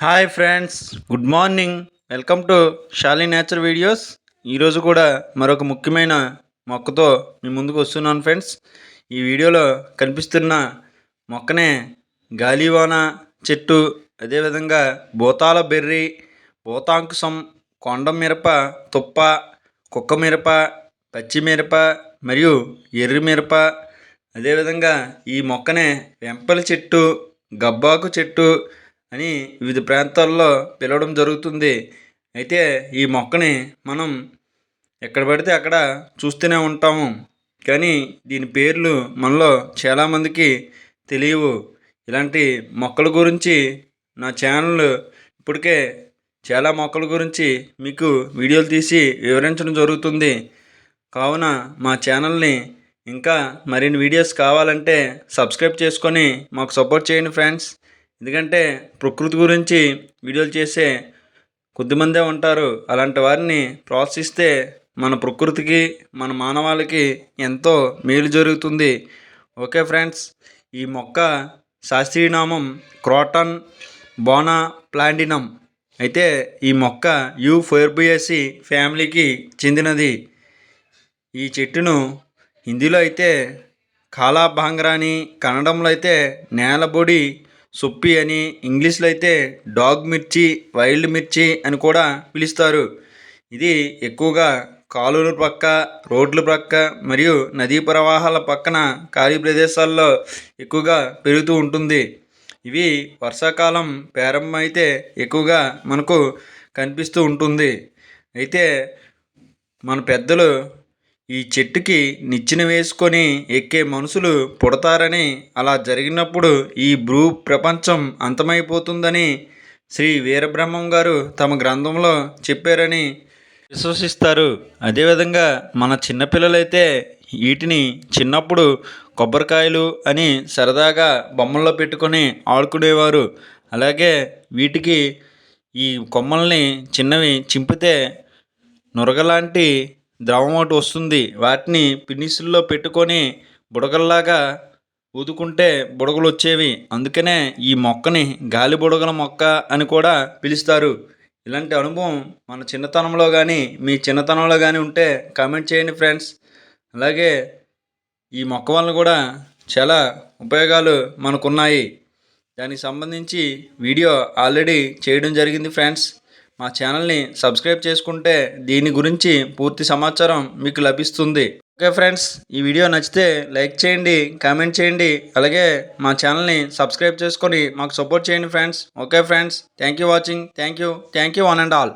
Hi friends good morning welcome to Shali nature videos ఈరోజు కూడా మరొక ముఖ్యమైన మొక్కతో మీ ముందుకు వస్తున్నాను ఫ్రెండ్స్ ఈ వీడియోలో కనిపిస్తున్న మొక్కనే గాలివాన చెట్టు అదేవిధంగా భూతాల బెర్రీ భూతాంకుసం కొండ మిరప తుప్ప కుక్క మిరప పచ్చిమిరప మరియు ఎర్రి మిరప. అదేవిధంగా ఈ మొక్కనే వెంపల చెట్టు గబ్బాకు చెట్టు అని వివిధ ప్రాంతాల్లో పిలవడం జరుగుతుంది. అయితే ఈ మొక్కని మనం ఎక్కడ పడితే అక్కడ చూస్తూనే ఉంటాము. కానీ దీని పేర్లు మనలో చాలామందికి తెలియవు. ఇలాంటి మొక్కల గురించి నా ఛానల్ ఇప్పటికే చాలా మొక్కల గురించి మీకు వీడియోలు తీసి వివరించడం జరుగుతుంది. కావున మా ఛానల్ని ఇంకా మరిన్ని వీడియోస్ కావాలంటే సబ్స్క్రైబ్ చేసుకొని మాకు సపోర్ట్ చేయండి ఫ్రెండ్స్. ఎందుకంటే ప్రకృతి గురించి వీడియోలు చేసే కొద్దిమందే ఉంటారు. అలాంటి వారిని ప్రోత్సహిస్తే మన ప్రకృతికి మన మానవాళికి ఎంతో మేలు జరుగుతుంది. ఓకే ఫ్రెండ్స్ ఈ మొక్క శాస్త్రీయనామం క్రోటన్ బోనా ప్లాండినం అయితే ఈ మొక్క యూ ఫోర్బియసి ఫ్యామిలీకి చెందినది. ఈ చెట్టును హిందీలో అయితే కాలా భాంగ్రాని కన్నడంలో అయితే నేలబొడి సొప్పి అని ఇంగ్లీష్లో అయితే డాగ్ మిర్చి వైల్డ్ మిర్చి అని కూడా పిలుస్తారు. ఇది ఎక్కువగా కాలువల పక్క రోడ్ల పక్క మరియు నదీ ప్రవాహాల పక్కన ఖాళీ ప్రదేశాల్లో ఎక్కువగా పెరుగుతూ ఉంటుంది. ఇవి వర్షాకాలం ప్రారంభమైతే ఎక్కువగా మనకు కనిపిస్తూ ఉంటుంది. అయితే మన పెద్దలు ఈ చెట్టుకి నిచ్చెన వేసుకొని ఎక్కే మనుషులు పుడతారని అలా జరిగినప్పుడు ఈ భూ ప్రపంచం అంతమైపోతుందని శ్రీ వీరబ్రహ్మం గారు తమ గ్రంథంలో చెప్పారని విశ్వసిస్తారు. అదేవిధంగా మన చిన్నపిల్లలైతే వీటిని చిన్నప్పుడు కొబ్బరికాయలు అని సరదాగా బొమ్మల్లో పెట్టుకొని ఆడుకునేవారు. అలాగే వీటికి ఈ కొమ్మల్ని చిన్నవి చింపితే నురగలాంటి ద్రవం ఒకటి వస్తుంది. వాటిని పినిసుల్లో పెట్టుకొని బుడగల్లాగా ఊదుకుంటే బుడగలు వచ్చేవి. అందుకనే ఈ మొక్కని గాలి బుడగల మొక్క అని కూడా పిలుస్తారు. ఇలాంటి అనుభవం మన చిన్నతనంలో కానీ మీ చిన్నతనంలో కానీ ఉంటే కామెంట్ చేయండి ఫ్రెండ్స్. అలాగే ఈ మొక్క వలన కూడా చాలా ఉపయోగాలు మనకున్నాయి. దానికి సంబంధించి వీడియో ఆల్రెడీ చేయడం జరిగింది ఫ్రెండ్స్. మా ఛానల్ని సబ్స్క్రైబ్ చేసుకుంటే దీని గురించి పూర్తి సమాచారం మీకు లభిస్తుంది. ఓకే ఫ్రెండ్స్ ఈ వీడియో నచ్చితే లైక్ చేయండి కామెంట్ చేయండి అలాగే మా ఛానల్ని సబ్స్క్రైబ్ చేసుకొని మాకు సపోర్ట్ చేయండి friends. Okay friends thank you watching thank you thank you one and all.